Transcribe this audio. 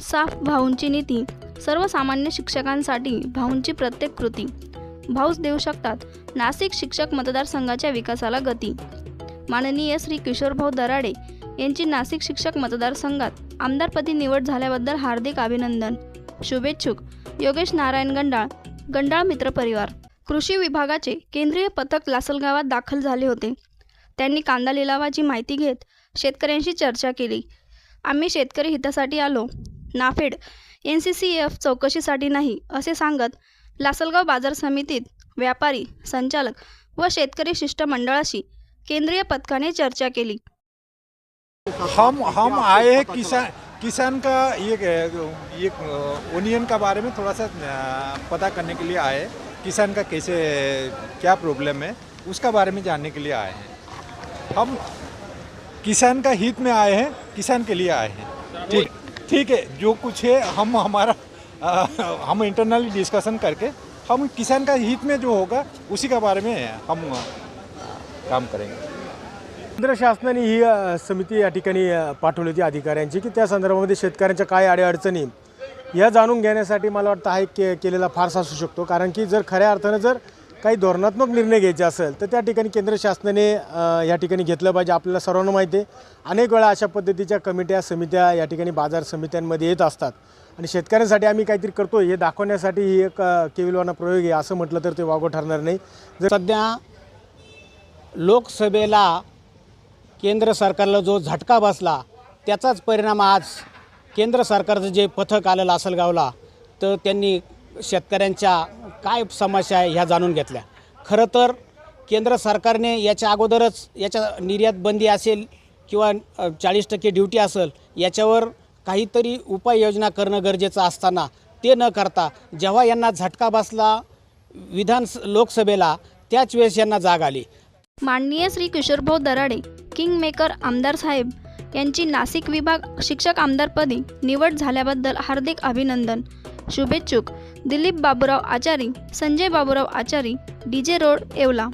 साफ भाऊंची नीती सर्वसामान्य शिक्षकांसाठी भाऊंची प्रत्येक कृती. भाऊच देऊ शकतात. नाशिक शिक्षक मतदारसंघाच्या विकासाला गती. माननीय श्री किशोरभाऊ दराडे यांची नाशिक शिक्षक मतदारसंघात आमदारपदी निवड झाल्याबद्दल हार्दिक अभिनंदन. शुभेच्छुक. योगेश नारायण गंडाळ गंडाळ मित्र परिवार. कृषी विभागाचे केंद्रीय पथक लासलगावात दाखल झाले होते. त्यांनी कांदा लिलावाची माहिती घेत शेतकऱ्यांशी चर्चा केली. आम्ही शेतकरी हितासाठी आलो. NAFED N C C F चौकशीसाठी नाही असे सांगत लासलगाव बाजार समितीत व्यापारी संचालक व शेतकरी शिष्टमंडळाशी केंद्रीय पथकाने चर्चा केली. हम हम आए हैं किसान किसान का ये ये ओनियन का बारे में थोड़ा सा पता करने के लिए आए किसान का कैसे क्या प्रॉब्लम है उसका बारे में जानने के लिए आए हैं। हम किसान का हित में आए हैं किसान के लिए आए हैं। ठीक। ठीक है जो कुछ है हम हमारा आ, हम इंटरनली डिस्कशन करके हम किसान का हित में जो होगा उसी के बारे में हम काम करेंगे। केंद्र शासनाने ही समिती या ठिकाणी पाठवली होती अधिकाऱ्यांची की त्या संदर्भामध्ये शेतकऱ्यांच्या काय अडीअडचणी या जाणून घेण्यासाठी मला वाटतं हा एक के केलेला फारसा असू शकतो. कारण की जर खऱ्या अर्थानं जर काही धोरणात्मक निर्णय घ्यायचे असेल तर त्या ठिकाणी केंद्र शासनाने या ठिकाणी घेतलं पाहिजे. आपल्याला सर्वांना माहिती आहे अनेक वेळा अशा पद्धतीच्या कमिट्या समित्या या ठिकाणी बाजार समित्यांमध्ये येत असतात. आणि शेतकऱ्यांसाठी आम्ही काहीतरी करतो हे दाखवण्यासाठी ही एक केविलवाना प्रयोग आहे असं म्हटलं तर ते वागो ठरणार नाही. जर सध्या लोकसभेला केंद्र सरकारला जो झटका बसला त्याचाच परिणाम आज केंद्र सरकारचं जे पथक आलं लासलगावला तर त्यांनी शेतकऱ्यांच्या काय समस्या आहे ह्या जाणून घेतल्या. खरं तर केंद्र सरकारने याच्या अगोदरच याच्या निर्यात बंदी असेल किंवा चाळीस टक्के ड्युटी असेल याच्यावर काहीतरी उपाययोजना करणं गरजेचं असताना ते न करता जेव्हा यांना झटका बसला विधान लोकसभेला त्याच वेळेस यांना जाग आली. माननीय श्री किशोरभाऊ दराडे किंग मेकर आमदार साहेब यांची नाशिक विभाग शिक्षक आमदारपदी निवड झाल्याबद्दल हार्दिक अभिनंदन. शुभेच्छुक. दिलीप बाबूराव आचारी संजय बाबूराव आचारी डी जे रोड येवला.